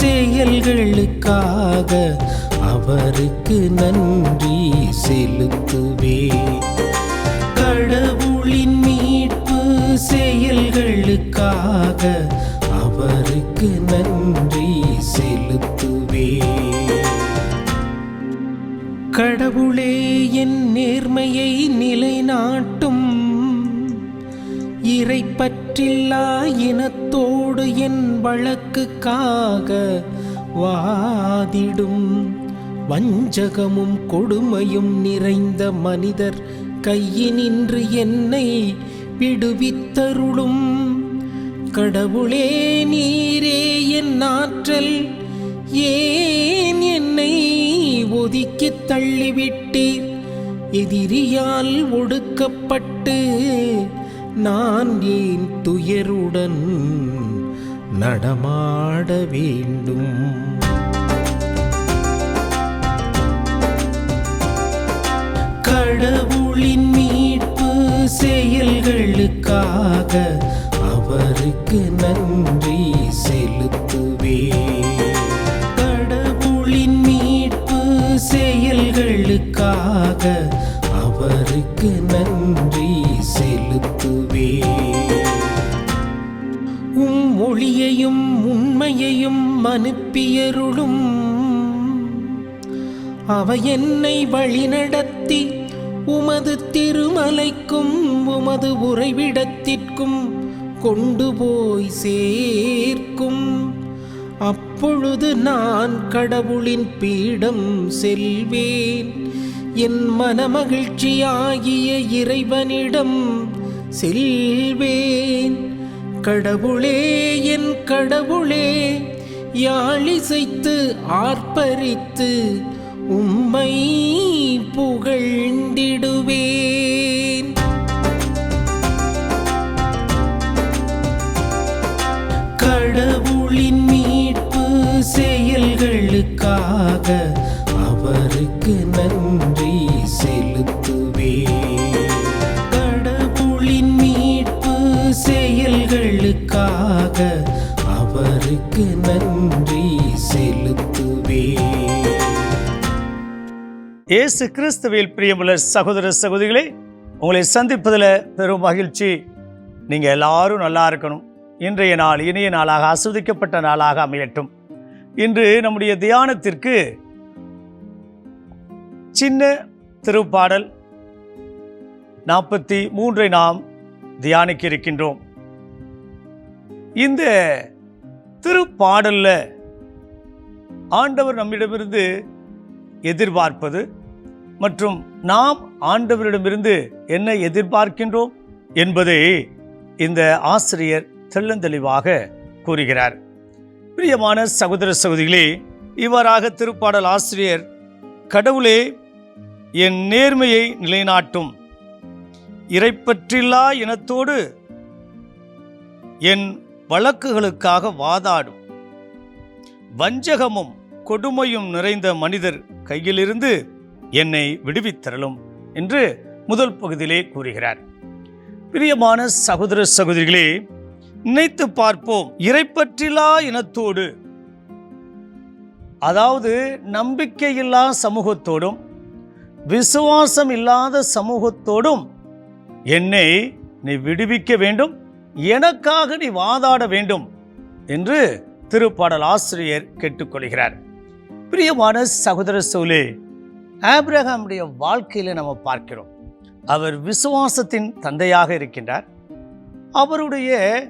செயல்களுக்காக அவருக்கு நன்றி செலுத்துவே. கடவுளின் மீட்பு செயல்களுக்காக அவருக்கு நன்றி செலுத்துவே. கடவுளே என் நேர்மையை நிலைநாட்டும் உயிரை பற்றில்லா இனத்தோடு என் வழக்குக்காக வாதிடும் வஞ்சகமும் கொடுமையும் நிறைந்த மனிதர் கையினின்று என்னை விடுவித்தருளும். கடவுளே நீரே என் ஆற்றல். ஏன் என்னை ஒதுக்கி தள்ளிவிட்டீர்? எதிரியால் ஒடுக்கப்பட்டு நான் ஏன் துயருடன் நடமாட வேண்டும்? கடவுளின் மீட்பு செயல்களுக்காக அவருக்கு நன்றி செலுத்துவேன். கடவுளின் மீட்பு செயல்களுக்காக அவருக்கு நன்றி நீதியையும் உண்மையையும் அனுப்பியருளும் அவை என்னை வழிநடத்தி உமது திருமலைக்கும் உமது உறைவிடத்திற்கும் கொண்டு போய் சேர்க்கும். அப்பொழுது நான் கடவுளின் பீடம் செல்வேன். என் மனமகிழ்ச்சியாகிய இறைவனிடம் செல்வேன். கடவுளே என் கடவுளே யாழிசைத்து ஆர்ப்பரித்து உம்மை புகழ்ந்திடுவேன். கடவுளின் மீட்பு செயல்களுக்காக அவருக்கு நன்றி செலுத்த கொடுத்த அவருக்கு நன்றி செலுத்துவே இயேசு கிறிஸ்துவில் பிரியமுள்ள சகோதர சகோதரிகளே உங்களை சந்திப்பதில் பெரும் மகிழ்ச்சி. நீங்கள் எல்லாரும் நல்லா இருக்கணும். இன்றைய நாள் இனிய நாளாக ஆஸ்வதிக்கப்பட்ட நாளாக அமையட்டும். இன்று நம்முடைய தியானத்திற்கு சின்ன திருப்பாடல் நாற்பத்தி மூன்றை நாம் தியானிக்க இருக்கின்றோம். இந்த திருப்பாடலில் ஆண்டவர் நம்மிடமிருந்து எதிர்பார்ப்பது மற்றும் நாம் ஆண்டவரிடமிருந்து என்ன எதிர்பார்க்கின்றோம் என்பதை இந்த ஆசிரியர் தெள்ளந்தெளிவாக கூறுகிறார். பிரியமான சகோதர சகோதரிகளே இவ்வாறாக திருப்பாடல் ஆசிரியர் கடவுளே என் நேர்மையை நிலைநாட்டும். இறைப்பற்றில்லா இனத்தோடு என் வழக்குகளுக்காக வாதாடும். வஞ்சகமும் கொடுமையும் நிறைந்த மனிதர் கையிலிருந்து என்னை விடுவித்தரலும் என்று முதல் பகுதியிலே கூறுகிறார். பிரியமான சகோதர சகோதரிகளே நினைத்து பார்ப்போம் இறைப்பற்றிலா இனத்தோடு. அதாவது நம்பிக்கையில்லா சமூகத்தோடும் விசுவாசம் இல்லாத சமூகத்தோடும் என்னை நீ விடுவிக்க வேண்டும். எனக்காக நீ வாதாட வேண்டும் என்று திருப்பாடல் ஆசிரியர் கேட்டுக்கொள்கிறார். பிரியமான சகோதர சோலே ஆபிரகாமுடைய வாழ்க்கையில நம்ம பார்க்கிறோம். அவர் விசுவாசத்தின் தந்தையாக இருக்கின்றார். அவருடைய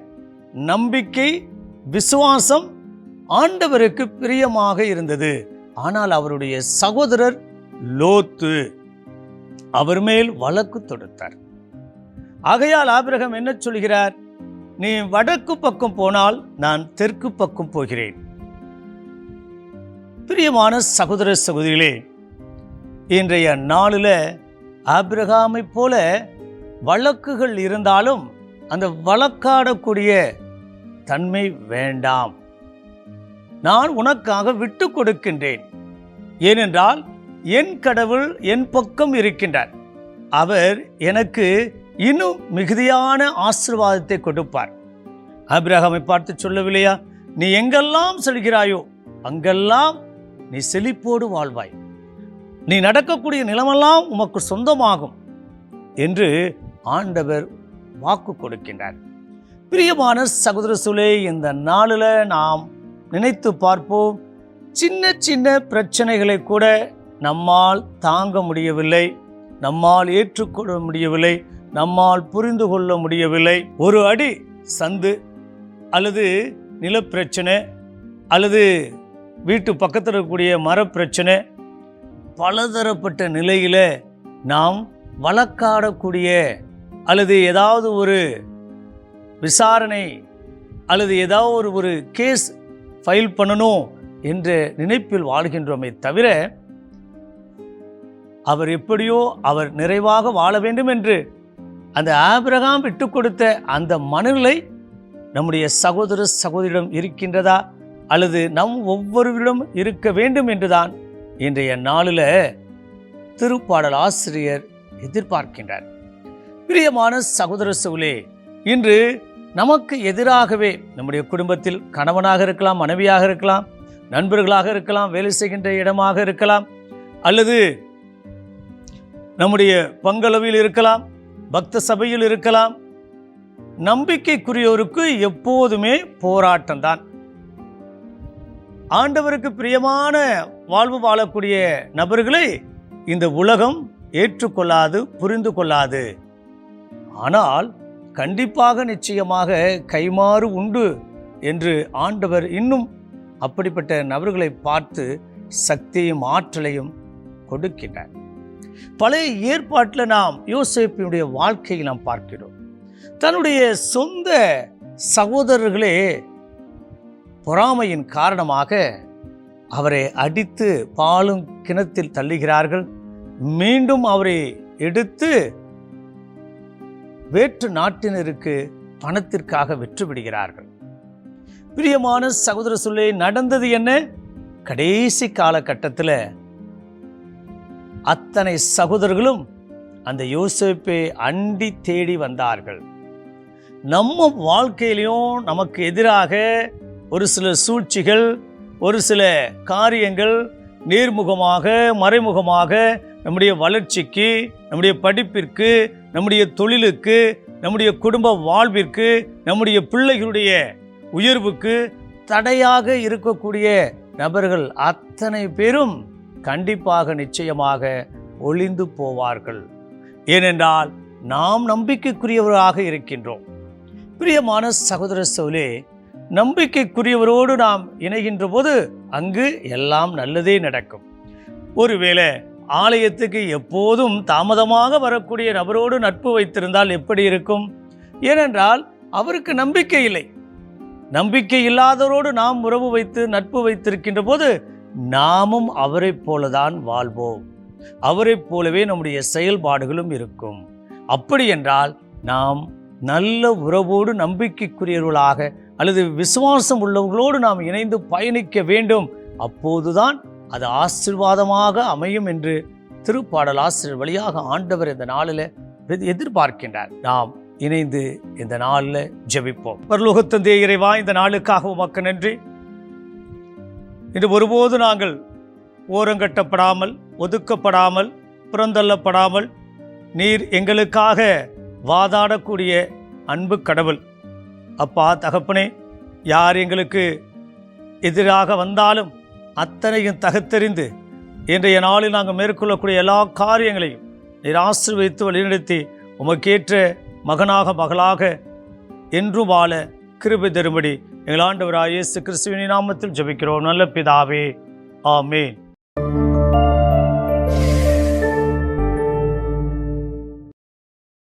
நம்பிக்கை விசுவாசம் ஆண்டவருக்கு பிரியமாக இருந்தது. ஆனால் அவருடைய சகோதரர் லோத்து அவர் மேல் வழக்கு தொடுத்தார். ஆகையால் ஆபிரகம் என்ன சொல்கிறார்? நீ வடக்கு பக்கம் போனால் நான் தெற்கு பக்கம் போகிறேன். பிரியமான சகோதர சகோதரிகளே இன்றைய நாளில் ஆபிரகாமை போல வழக்குகள் இருந்தாலும் அந்த வழக்காடக்கூடிய தன்மை வேண்டாம். நான் உனக்காக விட்டு கொடுக்கின்றேன். ஏனென்றால் என் கடவுள் என் பக்கம் இருக்கின்றார். அவர் எனக்கு இன்னும் மிகுதியான ஆசீர்வாதத்தை கொடுப்பார். அபிரகாமை பார்த்து சொல்லவில்லையா? நீ எங்கெல்லாம் செல்கிறாயோ அங்கெல்லாம் நீ செழிப்போடு வாழ்வாய். நீ நடக்கக்கூடிய நிலமெல்லாம் உமக்கு சொந்தமாகும் என்று ஆண்டவர் வாக்கு கொடுக்கின்றார். பிரியமான சகோதர சுலே இந்த நாளில் நாம் நினைத்து பார்ப்போம் சின்ன சின்ன பிரச்சனைகளை கூட நம்மால் தாங்க முடியவில்லை நம்மால் ஏற்றுக்கொள்ள முடியவில்லை நம்மால் புரிந்து கொள்ள முடியவில்லை. ஒரு அடி சந்து அல்லது நிலப்பிரச்சனை அல்லது வீட்டு பக்கத்தில் இருக்கக்கூடிய மரப்பிரச்சனை பலதரப்பட்ட நிலையில் நாம் வழக்காடக்கூடிய அல்லது ஏதாவது ஒரு விசாரணை அல்லது ஏதாவது ஒரு ஒரு கேஸ் ஃபைல் பண்ணணும் என்ற நினைப்பில் வாழ்கின்றோமே தவிர அவர் எப்படியோ அவர் நிறைவாக வாழ வேண்டும் என்று அந்த ஆபிரகாம் விட்டு கொடுத்த அந்த மனநிலை நம்முடைய சகோதர சகோதரிடம் இருக்கின்றதா? அல்லது நம் ஒவ்வொருவரிடம் இருக்க வேண்டும் என்றுதான் இன்றைய நாளில் திருப்பாடல் ஆசிரியர் எதிர்பார்க்கின்றார். பிரியமான சகோதர சவுலே இன்று நமக்கு எதிராகவே நம்முடைய குடும்பத்தில் கணவனாக இருக்கலாம் மனைவியாக இருக்கலாம் நண்பர்களாக இருக்கலாம் வேலை செய்கின்ற இடமாக இருக்கலாம் அல்லது நம்முடைய பங்களவில் இருக்கலாம் பக்த சபையில் இருக்கலாம். நம்பிக்கைக்குரியோருக்கு எப்போதுமே போராட்டம் தான் ஆண்டவருக்கு பிரியமான வாழ்வு வாழக்கூடிய நபர்களை இந்த உலகம் ஏற்றுக்கொள்ளாது புரிந்து கொள்ளாது. ஆனால் கண்டிப்பாக நிச்சயமாக கைமாறு உண்டு என்று ஆண்டவர் இன்னும் அப்படிப்பட்ட நபர்களை பார்த்து சக்தியும் ஆற்றலையும் கொடுக்கின்றார். பழைய ஏற்பாட்டில் நாம் யோசிப்பினுடைய வாழ்க்கையை நாம் பார்க்கிறோம். தன்னுடைய சொந்த சகோதரர்களே பொறாமையின் காரணமாக அவரை அடித்து பாலும் கிணத்தில் தள்ளுகிறார்கள். மீண்டும் அவரை எடுத்து வேற்று நாட்டினருக்கு பணத்திற்காக விற்றுவிடுகிறார்கள். பிரியமான சகோதர சொல்லே நடந்தது என்ன? கடைசி காலகட்டத்தில் அத்தனை சகோதரர்களும் அந்த யோசிப்பை அண்டி தேடி வந்தார்கள். நம்ம வாழ்க்கையிலையும் நமக்கு எதிராக ஒரு சில சூழ்ச்சிகள் ஒரு சில காரியங்கள் நேர்முகமாக மறைமுகமாக நம்முடைய வளர்ச்சிக்கு நம்முடைய படிப்பிற்கு நம்முடைய தொழிலுக்கு நம்முடைய குடும்ப வாழ்விற்கு நம்முடைய பிள்ளைகளுடைய உயர்வுக்கு தடையாக இருக்கக்கூடிய நபர்கள் அத்தனை பேரும் கண்டிப்பாக நிச்சயமாக ஒளிந்து போவார்கள். ஏனென்றால் நாம் நம்பிக்கைக்குரியவராக இருக்கின்றோம். பிரியமான சகோதர சோலே நம்பிக்கைக்குரியவரோடு நாம் இணைகின்ற போது அங்கு எல்லாம் நல்லதே நடக்கும். ஒருவேளை ஆலயத்துக்கு எப்போதும் தாமதமாக வரக்கூடிய நபரோடு நட்பு வைத்திருந்தால் எப்படி இருக்கும்? ஏனென்றால் அவருக்கு நம்பிக்கை இல்லை. நம்பிக்கை இல்லாதவரோடு நாம் உறவு வைத்து நட்பு வைத்திருக்கின்ற போது நாமும் அவரைப் போலதான் வாழ்வோம். அவரைப் போலவே நம்முடைய செயல்பாடுகளும் இருக்கும். அப்படி என்றால் நாம் நல்ல உறவோடு நம்பிக்கைக்குரியவர்களாக அல்லது விசுவாசம் உள்ளவர்களோடு நாம் இணைந்து பயணிக்க வேண்டும். அப்போதுதான் அது ஆசீர்வாதமாக அமையும் என்று திருப்பாடல் ஆசிரியர் வழியாக ஆண்டவர் இந்த நாளில் எதிர்பார்க்கின்றார். நாம் இணைந்து இந்த நாளில் ஜெபிப்போம். பரலோகத்தந்தே இறைவா இந்த நாளுக்காக உமக்கு நன்றி. இன்று ஒருபோது நாங்கள் ஓரங்கட்டப்படாமல் ஒதுக்கப்படாமல் புறந்தள்ளப்படாமல் நீர் எங்களுக்காக வாதாடக்கூடிய அன்பு கடவுள். அப்பா தகப்பனே யார் எங்களுக்கு எதிராக வந்தாலும் அத்தனையும் தகத்தெறிந்து இன்றைய நாளில் நாங்கள் மேற்கொள்ளக்கூடிய எல்லா காரியங்களையும் நீர் ஆசிர்வதித்து வழிநடத்தி உமக்கேற்ற மகனாக மகளாக என்றும் வாழ கிருபை தரும்படி எங்கள் ஆண்டவராக இயேசு கிறிஸ்துவின் நாமத்தில் ஜெபிக்கிறோம். நல்ல பிதாவே ஆமேன்.